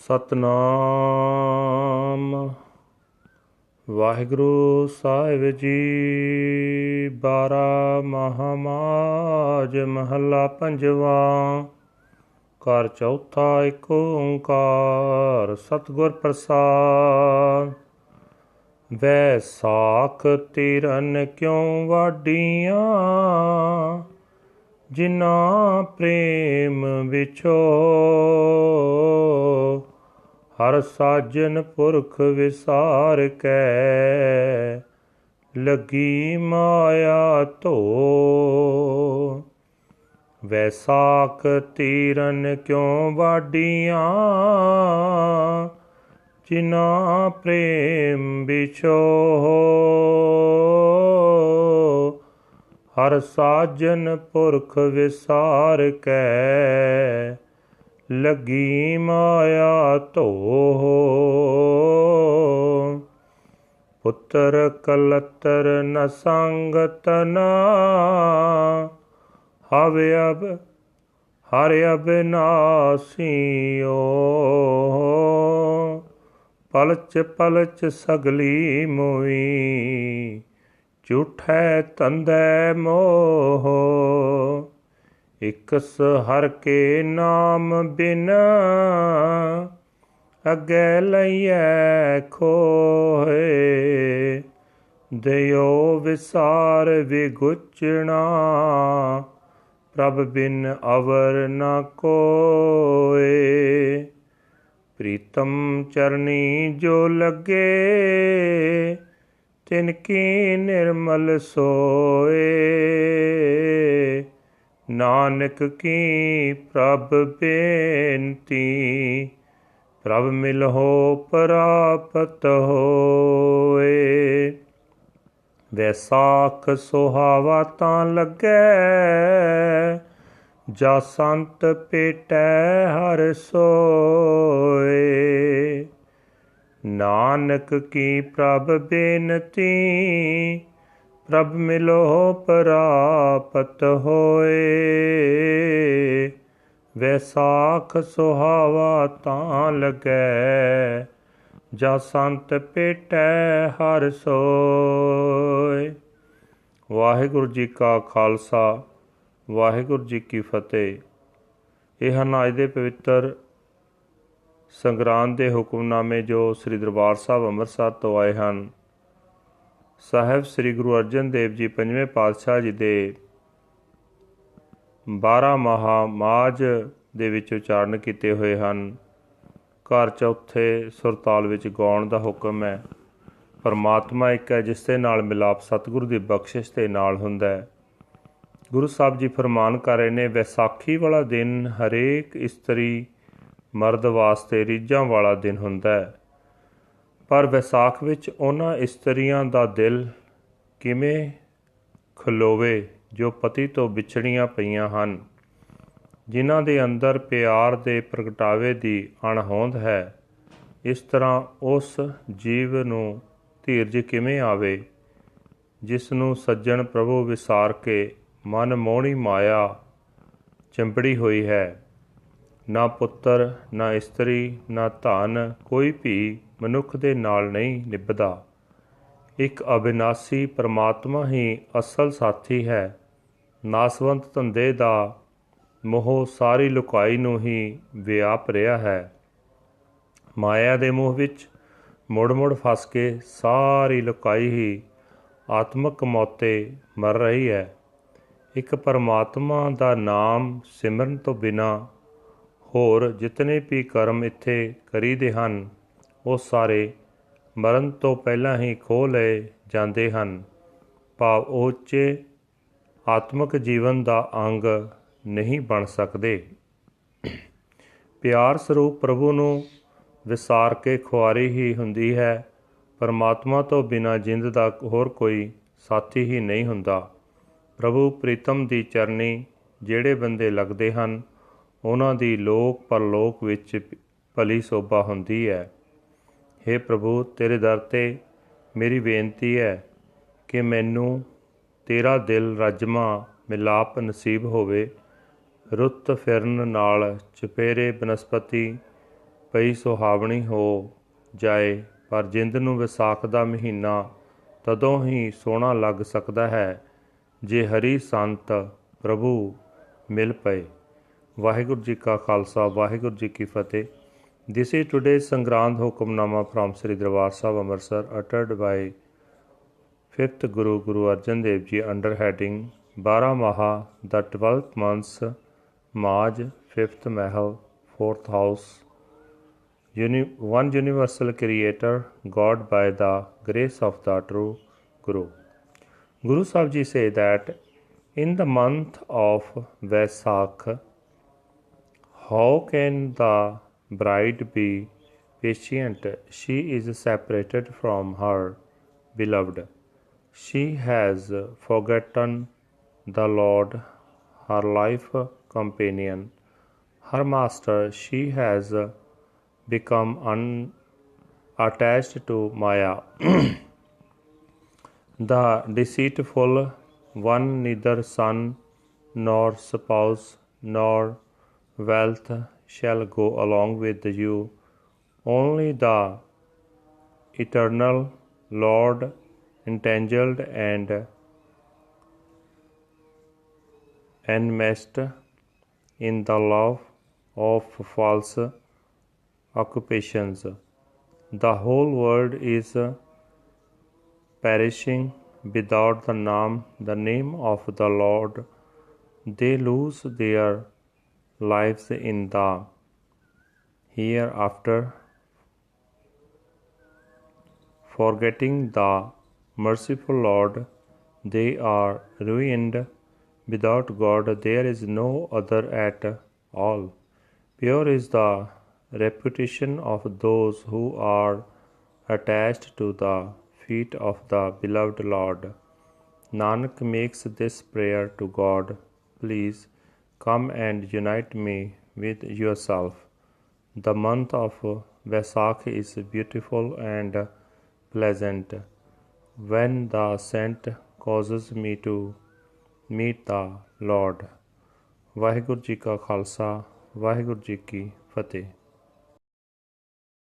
ਸਤਨਾਮ। ਵਾਹਿਗੁਰੂ ਸਾਹਿਬ ਜੀ, ਬਾਰਾ ਮਹਾਮਾਜ ਮਹੱਲਾ ਪੰਜਵਾ। ਘਰ ਚੌਥਾ ਇੱਕ ਓੰਕਾਰ, ਸਤਿਗੁਰ ਪ੍ਰਸਾਦ। ਵੈਸਾਖ ਤਿਰਨ ਕਿਉ ਵਾਡੀਆਂ ਜਿਨਾ ਪ੍ਰੇਮ ਵਿਛੋ ਹਰ ਸਾਜਨ ਪੁਰਖ ਵਿਸਾਰ ਕੈ, ਲੱਗੀ ਮਾਇਆ ਧੋ। ਵੈਸਾਖ ਤੀਰਨ ਕਿਉ ਵਾਡੀਆਂ ਜਿਨਾ ਪ੍ਰੇਮ ਵਿਛੋ। ਹਰ ਸਾਜਨ ਪੁਰਖ ਵਿਸਾਰ ਕੈ ਲੱਗੀ ਮਾਇਆ ਧੋ ਪੁੱਤਰ ਕਲਤਰ ਨ ਸੰਗਤ ਨਾ। ਹਵ ਅਬ, ਹਰ ਅਬਿਨਾਸੀਓ ਪਲਚ ਪਲਚ ਸਗਲੀ ਮੋਈ, ਝੂਠੈ ਤੰਦੈ ਮੋਹ। ਇਕਸ ਹਰ ਕੇ ਨਾਮ ਬਿਨ ਅਗੇ ਲਈਐ ਖੋਏ। ਦਿਓ ਵਿਸਾਰ ਵਿਗੁਚਣਾ, ਪ੍ਰਭ ਬਿਨ ਅਵਰ ਨ ਕੋਏ। ਪ੍ਰੀਤਮ ਚਰਨੀ ਜੋ ਲੱਗੇ, ਤਿਨ ਕੀ ਨਿਰਮਲ ਸੋਏ। ਨਾਨਕ ਕੀ ਪ੍ਰਭ ਬੇਨਤੀ? ਪ੍ਰਭ ਮਿਲਹੁ, ਪ੍ਰਾਪਤ ਹੋਏ। ਵੈਸਾਖ ਸੁਹਾਵਾ ਤਾਂ ਲੱਗੈ, ਜਾ ਸੰਤ ਪੇਟੈ ਹਰ ਸੋਏ। ਨਾਨਕ ਕੀ ਪ੍ਰਭ ਬੇਨਤੀ? ਰਬ ਮਿਲੋ ਪ੍ਰਾਪਤ ਹੋਏ। ਵੈਸਾਖ ਸੁਹਾਵਾ ਤਾਂ ਲਗੈ, ਜਾ ਸੰਤ ਪੇਟੈ ਹਰ ਸੋਏ। ਵਾਹਿਗੁਰੂ ਜੀ ਕਾ ਖਾਲਸਾ, ਵਾਹਿਗੁਰੂ ਜੀ ਕੀ ਫਤਿਹ। ਇਹ ਹਨ ਅੱਜ ਦੇ ਪਵਿੱਤਰ ਸੰਗਰਾਂਦ ਦੇ ਹੁਕਮਨਾਮੇ ਜੋ ਸ੍ਰੀ ਦਰਬਾਰ ਸਾਹਿਬ ਅੰਮ੍ਰਿਤਸਰ ਤੋਂ ਆਏ ਹਨ। ਸਾਹਿਬ ਸ੍ਰੀ ਗੁਰੂ ਅਰਜਨ ਦੇਵ ਜੀ ਪੰਜਵੇਂ ਪਾਤਸ਼ਾਹ ਜੀ ਦੇ 12 ਮਹਾ ਮਾਜ ਦੇ ਵਿੱਚ ਉਚਾਰਨ ਕੀਤੇ ਹੋਏ ਹਨ। ਘਰ ਚੌਥੇ ਸੁਰਤਾਲ ਵਿੱਚ ਗਾਉਣ ਦਾ ਹੁਕਮ ਹੈ। ਪਰਮਾਤਮਾ ਇੱਕ ਹੈ ਜਿਸ ਦੇ ਨਾਲ ਮਿਲਾਪ ਸਤਿਗੁਰੂ ਦੀ ਬਖਸ਼ਿਸ਼ ਦੇ ਨਾਲ ਹੁੰਦਾ ਹੈ। ਗੁਰੂ ਸਾਹਿਬ ਜੀ ਫਰਮਾਨ ਕਰ ਰਹੇ ਨੇ, ਵਿਸਾਖੀ ਵਾਲਾ ਦਿਨ ਹਰੇਕ ਇਸਤਰੀ ਮਰਦ ਵਾਸਤੇ ਰੀਝਾਂ ਵਾਲਾ ਦਿਨ ਹੁੰਦਾ ਹੈ। ਪਰ ਵਿਸਾਖ ਵਿੱਚ ਉਹਨਾਂ ਇਸਤਰੀਆਂ ਦਾ ਦਿਲ ਕਿਵੇਂ ਖਲੋਵੇ ਜੋ ਪਤੀ ਤੋਂ ਵਿਛੜੀਆਂ ਪਈਆਂ ਹਨ? ਜਿਨ੍ਹਾਂ ਦੇ ਅੰਦਰ ਪਿਆਰ ਦੇ ਪ੍ਰਗਟਾਵੇ ਦੀ ਅਣਹੋਂਦ ਹੈ, ਇਸ ਤਰ੍ਹਾਂ ਉਸ ਜੀਵ ਨੂੰ ਧੀਰਜ ਕਿਵੇਂ ਆਵੇ? ਜਿਸ ਨੂੰ ਸੱਜਣ ਪ੍ਰਭੂ ਵਿਸਾਰ ਕੇ ਮਨ ਮੋਹਣੀ ਮਾਇਆ ਚੰਬੜੀ ਹੋਈ ਹੈ। ਨਾ ਪੁੱਤਰ, ਨਾ ਇਸਤਰੀ, ਨਾ ਧਨ, ਕੋਈ ਵੀ ਮਨੁੱਖ ਦੇ ਨਾਲ ਨਹੀਂ ਨਿਭਦਾ। ਇੱਕ ਅਬਿਨਾਸੀ ਪਰਮਾਤਮਾ ਹੀ ਅਸਲ ਸਾਥੀ ਹੈ। ਨਾਸਵੰਤ ਧੰਦੇ ਦਾ ਮੋਹ ਸਾਰੀ ਲੁਕਾਈ ਨੂੰ ਹੀ ਵਿਆਪ ਰਿਹਾ ਹੈ। ਮਾਇਆ ਦੇ ਮੋਹ ਵਿੱਚ ਮੁੜ-ਮੁੜ ਫਸ ਕੇ ਸਾਰੀ ਲੁਕਾਈ ਹੀ ਆਤਮਕ ਮੌਤੇ ਮਰ ਰਹੀ ਹੈ। ਇੱਕ ਪਰਮਾਤਮਾ ਦਾ ਨਾਮ ਸਿਮਰਨ ਤੋਂ ਬਿਨਾ ਹੋਰ ਜਿਤਨੇ ਵੀ ਕਰਮ ਇੱਥੇ ਕਰੀਦੇ ਹਨ, ਉਹ ਸਾਰੇ ਮਰਨ ਤੋਂ ਪਹਿਲਾਂ ਹੀ ਖੋ ਲਏ ਜਾਂਦੇ ਹਨ। ਭਾਵ ਉੱਚੇ ਆਤਮਿਕ ਜੀਵਨ ਦਾ ਅੰਗ ਨਹੀਂ ਬਣ ਸਕਦੇ। ਪਿਆਰ ਸਰੂਪ ਪ੍ਰਭੂ ਨੂੰ ਵਿਸਾਰ ਕੇ ਖੁਆਰੀ ਹੀ ਹੁੰਦੀ ਹੈ। ਪਰਮਾਤਮਾ ਤੋਂ ਬਿਨਾ ਜਿੰਦ ਦਾ ਹੋਰ ਕੋਈ ਸਾਥੀ ਹੀ ਨਹੀਂ ਹੁੰਦਾ। ਪ੍ਰਭੂ ਪ੍ਰੀਤਮ ਦੀ ਚਰਨੀ ਜਿਹੜੇ ਬੰਦੇ ਲੱਗਦੇ ਹਨ ਉਹਨਾਂ ਦੀ ਲੋਕ ਪਰਲੋਕ ਵਿੱਚ ਭਲੀ ਸੋਭਾ ਹੁੰਦੀ ਹੈ हे ਪ੍ਰਭੂ, ਤੇਰੇ ਦਰ ਤੇ ਮੇਰੀ ਬੇਨਤੀ ਹੈ ਕਿ ਮੈਨੂੰ ਤੇਰਾ ਦਿਲ ਰਜਮਾ ਮਿਲਾਪ ਨਸੀਬ ਹੋਵੇ। ਰੁੱਤ ਫਿਰਨ ਨਾਲ ਚਪੇਰੇ ਬਨਸਪਤੀ ਪਈ ਸੁਹਾਵਣੀ ਹੋ ਜਾਏ, ਪਰ ਜਿੰਦ ਨੂੰ ਵਿਸਾਖ ਦਾ ਮਹੀਨਾ ਤਦੋਂ ਹੀ ਸੋਹਣਾ ਲੱਗ ਸਕਦਾ ਹੈ, ਜੇ ਹਰੀ ਸੰਤ ਪ੍ਰਭੂ ਮਿਲ ਪਏ। ਵਾਹਿਗੁਰੂ ਜੀ ਕਾ ਖਾਲਸਾ ਵਾਹਿਗੁਰੂ ਜੀ ਕੀ ਫਤਿਹ This is today's Sangrand Hukamnama from Sri Darbar Sahib Amritsar uttered by 5th Guru Guru Arjan Dev Ji under heading Baramaha the 12th months Maj 5th Mahal 4th house Uni- one universal creator God by the grace of the true Guru Guru Sahib Ji say that in the month of Vaisakh how can the bride be patient? She is separated from her beloved. She has forgotten the Lord, her life companion, her master. She has become unattached to Maya. the deceitful one, neither son nor spouse nor wealth shall go along with you. Only the eternal Lord, entangled and enmeshed in the love of false occupations. The whole world is perishing without the name, the name of the Lord. They lose their lives in the hereafter, forgetting the merciful Lord. They are ruined. Without God, there is no other at all. Pure is the reputation of those who are attached to the feet of the beloved Lord. Nanak makes this prayer to God Please come and unite me with yourself. The month of Vaisakh is beautiful and pleasant when the saint causes me to meet the Lord. Waheguru ji ਕਾ ਖਾਲਸਾ ਵਾਹਿਗੁਰੂ ਜੀ ਕੀ ਫਤਿਹ